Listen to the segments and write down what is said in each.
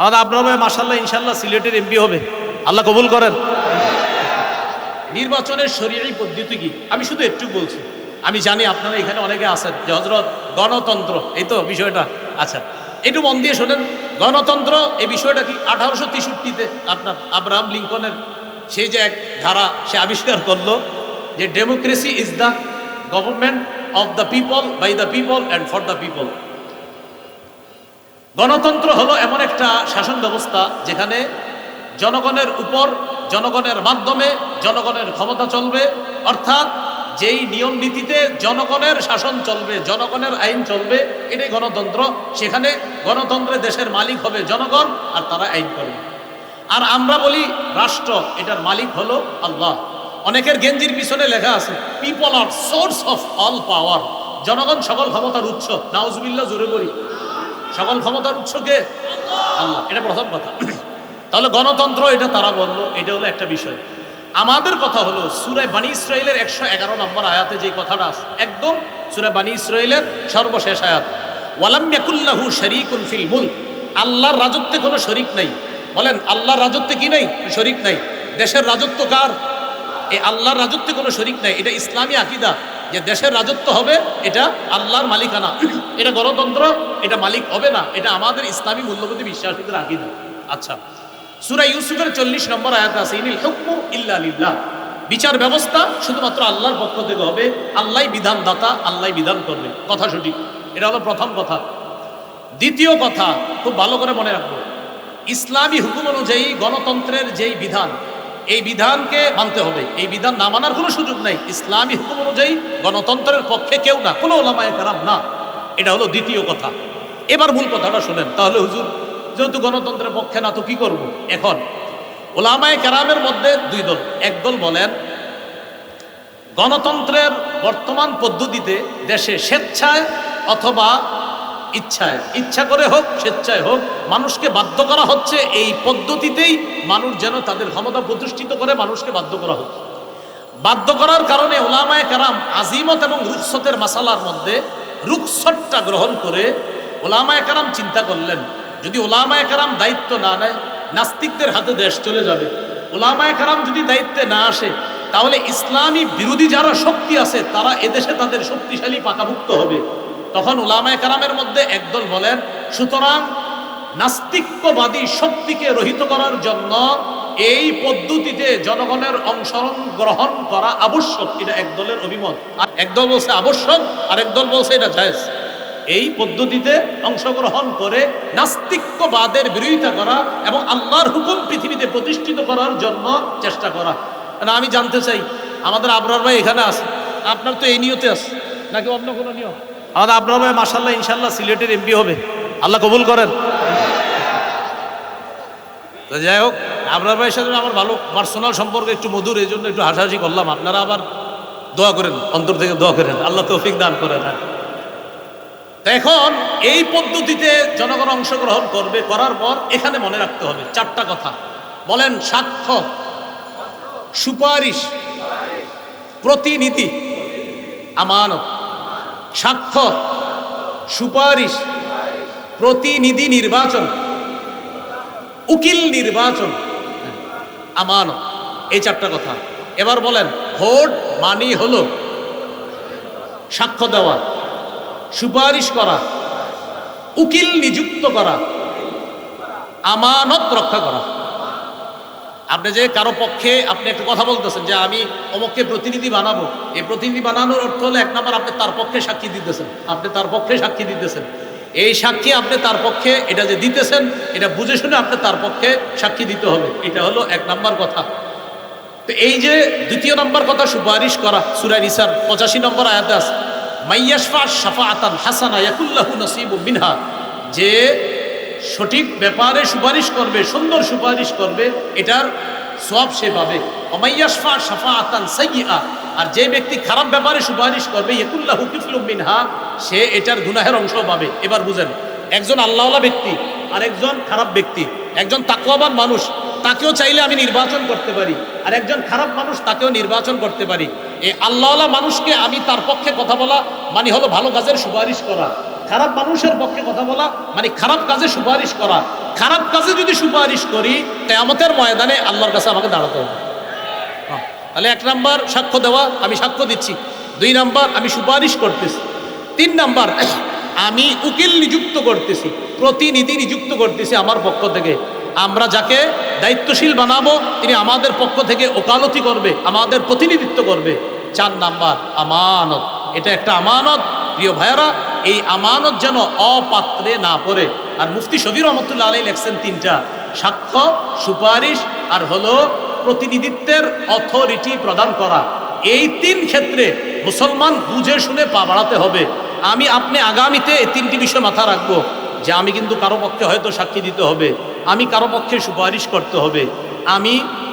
আমাদের আপনার ভাই মাসাল্লাহ ইনশাল্লাহ সিলেটের এমপি হবে। আল্লাহ কবুল করেন। নির্বাচনের শরীরই পদ্ধতি কি? আমি শুধু একটু বলছি। আমি জানি আপনারা এখানে অনেকে আছেন যে হজরত গণতন্ত্র, এই তো বিষয়টা। আচ্ছা একটু মন দিয়ে শোনেন। গণতন্ত্র, এই বিষয়টা কি আঠারোশো তেষট্টিতে আপনার আব্রাহাম লিঙ্কনের সেই যে এক ধারা সে আবিষ্কার করল যে democracy is the government of the people by the people and for the people গণতন্ত্র হলো এমন একটা শাসন ব্যবস্থা যেখানে জনগণের উপর, জনগণের মাধ্যমে, জনগণের ক্ষমতা চলবে। অর্থাৎ যেই নিয়ম নীতিতে জনগণের শাসন চলবে, জনগণের আইন চলবে, এটাই গণতন্ত্র। সেখানে গণতন্ত্রে দেশের মালিক হবে জনগণ আর তারা আইন করবে। আর আমরা বলি রাষ্ট্র, এটার মালিক হলো আল্লাহ। অনেকের গেঞ্জির পিছনে লেখা আছে people are source of all power জনগণ সকল ক্ষমতার উৎস। নাউজুবিল্লাহ, জোরে বলি। সকল ক্ষমতার উৎস কে? আল্লাহ। এটা প্রথম কথা। তাহলে গণতন্ত্র, এটা তারা বলল, এটা হলো একটা বিষয়। আমাদের কথা হলো সুরায় বানী ইসরায়েলের একশো এগারো নম্বর আয়াতে যে কথাটা আছে, একদম সুরায় বানী ইসরায়েলের সর্বশেষ আয়াত। ওয়ালাম ইয়াকুল্লাহু শরীকুন ফিল মুলক। আল্লাহর রাজত্বে কোনো শরিক নাই। বলেন, আল্লাহর রাজত্বে কি নাই? শরিক নাই। দেশের রাজত্ব কার? এই আল্লাহর রাজত্বে কোনো শরিক নাই। এটা ইসলামী আকিদা যে দেশের রাজত্ব হবে, এটা আল্লাহর মালিকানা। এটা গণতন্ত্র এটা মালিক হবে না, এটা আমাদের ইসলামী মূল্যবোধী বিশ্বাসীদের আকিদা। আচ্ছা সুরা ইউসুফের চল্লিশ নম্বর আয়াত আছে, ইনিল হুকমু ইল্লা বিচার ব্যবস্থা শুধুমাত্র আল্লাহর পক্ষ থেকে হবে আল্লাহ বিধান দাতা আল্লাহ বিধান করবে। কথা সঠিক। এটা হলো প্রথম কথা। দ্বিতীয় কথা, খুব ভালো করে মনে রাখব, ইসলামী হুকুম অনুযায়ী গণতন্ত্রের যেই বিধান, এই বিধানকে মানতে হবে। এই বিধান না মানার কোনো সুযোগ নাই। ইসলামী হুকুম অনুযায়ী গণতন্ত্রের পক্ষে কেউ না, কোনো ওলামায় খারাপ না। এটা হলো দ্বিতীয় কথা। এবার ভুল কথাটা শোনেন। তাহলে হুজুর, যেহেতু গণতন্ত্রের পক্ষে না, তো কি করব? এখন, ওলামায় কেরামের মধ্যে দুই দল। একদল বলেন, গণতন্ত্রের বর্তমান পদ্ধতিতে দেশে স্বেচ্ছায় অথবা ইচ্ছায়, ইচ্ছা করে হোক, স্বেচ্ছায় হোক, মানুষকে বাধ্য করা হচ্ছে এই পদ্ধতিতেই মানুষ যেন তাদের ক্ষমতা প্রতিষ্ঠিত করে, মানুষকে বাধ্য করা হচ্ছে বাধ্য করার কারণে ওলামায় কারাম আজিমত এবং রুকসতের মাসালার মধ্যে রুকসতটা গ্রহণ করে ওলামায় কারাম চিন্তা করলেন, যদি ওলামায় কারাম দায়িত্ব না নেয়, নাস্তিকদের হাতে দেশ চলে যাবে। ওলামায় কারাম যদি দায়িত্বে না আসে, তাহলে ইসলামী বিরোধী যারা শক্তি আছে, তারা এদেশে তাদের শক্তিশালী পাকাভুক্ত হবে। তখন ওলামায় কারামের মধ্যে একদল বলেন, সুতরাং নাস্তিক্যবাদী শক্তিকে রহিত করার জন্য এই পদ্ধতিতে জনগণের অংশগ্রহণ গ্রহণ করা আবশ্যক। এটা একদলের অভিমত। আর একদল বলছে আবশ্যক আর একদল বলছে এটা জায়েজ। এই পদ্ধতিতে অংশগ্রহণ করে নাস্তিক্যবাদের বিরোধিতা করা এবং আল্লাহর হুকুম পৃথিবীতে প্রতিষ্ঠিত করার জন্য চেষ্টা করা। না, আমি জানতে চাই, আমাদের আবরার ভাই এখানে আছে? আপনার তো এই নিয়তে আছে, নাকি অন্য কোনো নিয়ম? আমাদের আবরার ভাই মাসাল্লাহ ইনশাল্লাহ সিলেটের এমপি হবে। আল্লাহ কবুল করেন। তো যাই হোক, আবরার ভাইয়ের সাথে আমার ভালো পার্সোনাল সম্পর্ক একটু মধুর, এই জন্য একটু হাসাহাসি করলাম। আপনারা আবার দোয়া করেন, অন্তর থেকে দোয়া করেন। আল্লাহ তৌফিক দান করেন। হ্যাঁ এখন এই পদ্ধতিতে জনগণ অংশগ্রহণ করবে, করার পর এখানে মনে রাখতে হবে চারটা কথা। বলেন সাক্ষ্য, সুপারিশ, প্রতিনিধি, আমানত। সাক্ষ্য, সুপারিশ, প্রতিনিধি নির্বাচন, উকিল নির্বাচন, আমানত। এই চারটা কথা। এবার বলেন, ভোট মানি হলো সাক্ষ্য দেওয়া। সুপারিশ করা, উকিল নিযুক্ত করা, আমানত রক্ষা করা। আপনি যে কারও পক্ষে আপনি একটা কথা বলতেছেন যে আমি অমুককে প্রতিনিধি বানাবো, এই প্রতিনিধি বানানোর অর্থ হলো এক নম্বর আপনি তার পক্ষে সাক্ষী দিতেছেন, আপনি তার পক্ষে সাক্ষী দিতেছেন। এই সাক্ষী আপনি তার পক্ষে, এটা যে দিতেছেন, এটা বুঝে শুনে আপনি তার পক্ষে সাক্ষী দিতে হবে, এটা হলো এক নম্বর কথা। তো এই যে দ্বিতীয় নম্বর কথা, সুপারিশ করা সুরাই নিসার পঁচাশি নম্বর আয়াতে আছে। মাইয়াশফা শাফাআতান হাসানা ইয়াকুল্লাহু নসিবু মিনহা, যে সঠিক ব্যাপারে সুপারিশ করবে, সুন্দর সুপারিশ করবে, এটার সব সে পাবে। অমাইয়াশফা শাফাআতান সাইয়্যিআ, আর যে ব্যক্তি খারাপ ব্যাপারে সুপারিশ করবে ইয়াকুল্লাহু কিফলুম মিনহা, সে এটার গুনাহের অংশ পাবে। এবার বুঝেন, একজন আল্লাহওয়ালা ব্যক্তি আর একজন খারাপ ব্যক্তি, একজন তাকওয়াবান মানুষ, তাকেও চাইলে আমি নির্বাচন করতে পারি আর একজন খারাপ মানুষ তাকেও নির্বাচন করতে পারি। এই আল্লাহওয়ালা মানুষকে আমি তার পক্ষে কথা বলা মানে হলো ভালো কাজের সুপারিশ করা। খারাপ মানুষের পক্ষে কথা বলা মানে খারাপ কাজে সুপারিশ করা। খারাপ কাজে যদি সুপারিশ করি কেয়ামতের ময়দানে আল্লাহর কাছে আমাকে দাঁড়াতে হবে। হ্যাঁ, তাহলে এক নাম্বার সাক্ষ্য দেওয়া আমি সাক্ষ্য দিচ্ছি। দুই নাম্বার আমি সুপারিশ করতেছি। তিন নাম্বার আমি উকিল নিযুক্ত করতেছি। প্রতিনিধি নিযুক্ত করতেছি আমার পক্ষ থেকে। আমরা যাকে দায়িত্বশীল বানাবো তিনি আমাদের পক্ষ থেকে ওকালতি করবে আমাদের প্রতিনিধিত্ব করবে। চার নাম্বার আমানত। এটা একটা আমানত। প্রিয় ভাইয়ারা, এই আমানত যেন অপাত্রে না পড়ে। আর মুফতি শফির রহমতুল্লাহ আলাই লেখছেন তিনটা। সাক্ষ্য, সুপারিশ আর হলো প্রতিনিধিত্বের অথরিটি প্রদান করা। এই তিন ক্ষেত্রে মুসলমান বুঝে শুনে পা বাড়াতে হবে। আমি আপনি আগামীতে এই তিনটি বিষয় মাথা রাখব যে আমি কিন্তু কারও পক্ষে হয়তো সাক্ষী দিতে হবে। আমি কারও পক্ষে সুপারিশ করতে হবে। আমি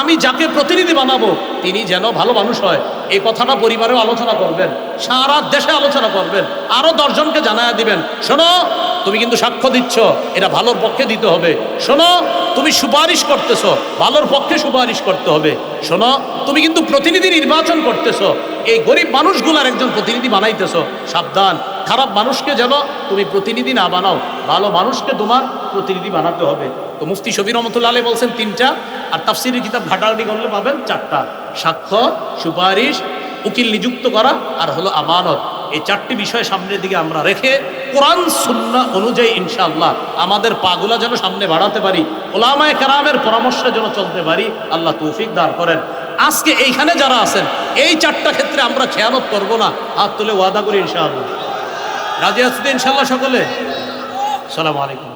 আমি যাকে প্রতিনিধি বানাবো, তিনি যেন ভালো মানুষ হয়। এই কথাটা পরিবারেও আলোচনা করবেন, সারা দেশে আলোচনা করবেন আরও দশজনকে জানায় দিবেন, শোনো, তুমি কিন্তু সাক্ষ্য দিচ্ছ, এটা ভালোর পক্ষে দিতে হবে। শোনো, তুমি সুপারিশ করতেছো, ভালোর পক্ষে সুপারিশ করতে হবে। শোনো, তুমি কিন্তু প্রতিনিধি নির্বাচন করতেছো, এই গরিব মানুষগুলার একজন প্রতিনিধি বানাইতেছো। সাবধান, খারাপ মানুষকে যেন তুমি প্রতিনিধি না বানাও, ভালো মানুষকে তোমার প্রতিনিধি বানাতে হবে। তো মুফতি শবীর রহমতুল্লাহ বলছেন তিনটা আর তাফসিরের কিতাব ঘাটাঘাটি করলে পাবেন, চারটা সাক্ষ্য, সুপারিশ, উকিল নিযুক্ত করা আর হলো আমানত। এই চারটি বিষয় সামনের দিকে আমরা রেখে কোরআন, সুন্না অনুযায়ী ইনশাআল্লাহ আমাদের পাগুলা যেন সামনে বাড়াতে পারি, ওলামায় কারামের পরামর্শে যেন চলতে পারি, আল্লাহ তৌফিক দান করেন। আজকে এইখানে যারা আছেন, এই চারটা ক্ষেত্রে আমরা খেয়ানত করব না, হাত তুলে ওয়াদা করি ইনশাআল্লাহ। রাজি আসতে ইনশাআল্লাহ সকলে? সালাম আলাইকুম।